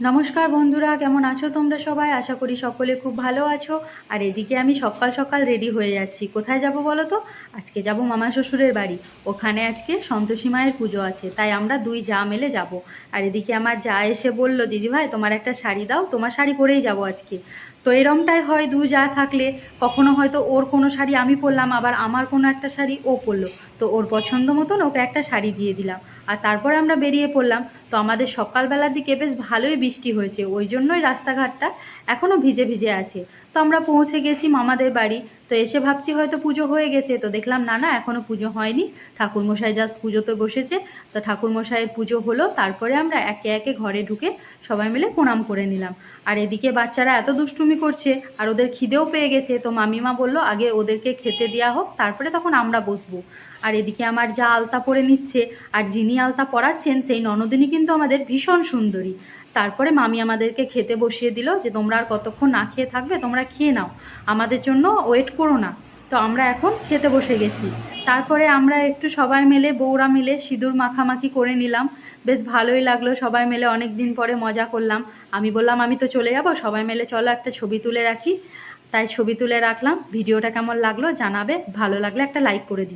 নমস্কার বন্ধুরা, কেমন আছো তোমরা সবাই? আশা করি সকলে খুব ভালো আছো। আর এদিকে আমি সকাল সকাল রেডি হয়ে যাচ্ছি। কোথায় যাব বলো তো? আজকে যাব মামা শ্বশুরের বাড়ি। ওখানে আজকে সন্তোষী মায়ের পুজো আছে, তাই আমরা দুই যা মেলে যাব। আর এদিকে আমার যা এসে বলল, দিদিভাই, তোমার একটা শাড়ি দাও, তোমার শাড়ি পরেই যাব আজকে। তো এরমটাই হয় দু যা থাকলে, কখনো হয়তো ওর কোনো শাড়ি আমি পরলাম, আবার আমার কোনো একটা শাড়ি ও পরলো। তো ওর পছন্দ মতন ওকে একটা শাড়ি দিয়ে দিলাম। আর তারপরে আমরা বেরিয়ে পড়লাম তো আমাদের সকালবেলার দিকে বেশ ভালোই বৃষ্টি হয়েছে, ওই জন্যই রাস্তাঘাটটা এখনও ভিজে ভিজে আছে। তো আমরা পৌঁছে গেছি মামাদের বাড়ি, তো এসে ভাবছি হয়তো পুজো হয়ে গেছে, তো দেখলাম না না এখনও পুজো হয়নি। ঠাকুরমশাই জাস্ট পুজোতে বসেছে, তো ঠাকুরমশাইয়ের পুজো হলো, তারপরে আমরা একে একে ঘরে ঢুকে সবাই মিলে প্রণাম করে নিলাম। আর এদিকে বাচ্চারা এত দুষ্টুমি করছে, আর ওদের খিদেও পেয়ে গেছে, তো মামিমা বলল, আগে ওদেরকে খেতে দেওয়া হোক, তারপরে তখন আমরা বসবো। আর এদিকে আমার যা আলতা পরে নিচ্ছে, আর যিনি আলতা পরাচ্ছেন, সেই ননদিনী কিন্তু আমাদের ভীষণ সুন্দরী। তারপরে মামি আমাদেরকে খেতে বসিয়ে দিল যে, তোমরা আর কতক্ষণ না খেয়ে থাকবে, তোমরা খেয়ে নাও। আমাদের জন্য ওয়েট করো না। তো আমরা এখন খেতে বসে গেছি। তারপরে আমরা একটু সবাই মিলে, বউরা মিলে সিঁদুর মাখামাখি করে নিলাম। বেশ ভালোই লাগল, সবাই মিলে অনেক দিন পরে মজা করলাম। আমি বললাম, আমি তো চলে যাব, সবাই মিলে চলো একটা ছবি তুলে রাখি। তাই ছবি তুলে রাখলাম। ভিডিওটা কেমন লাগল জানাবে, ভালো লাগলে একটা লাইক করে দিও।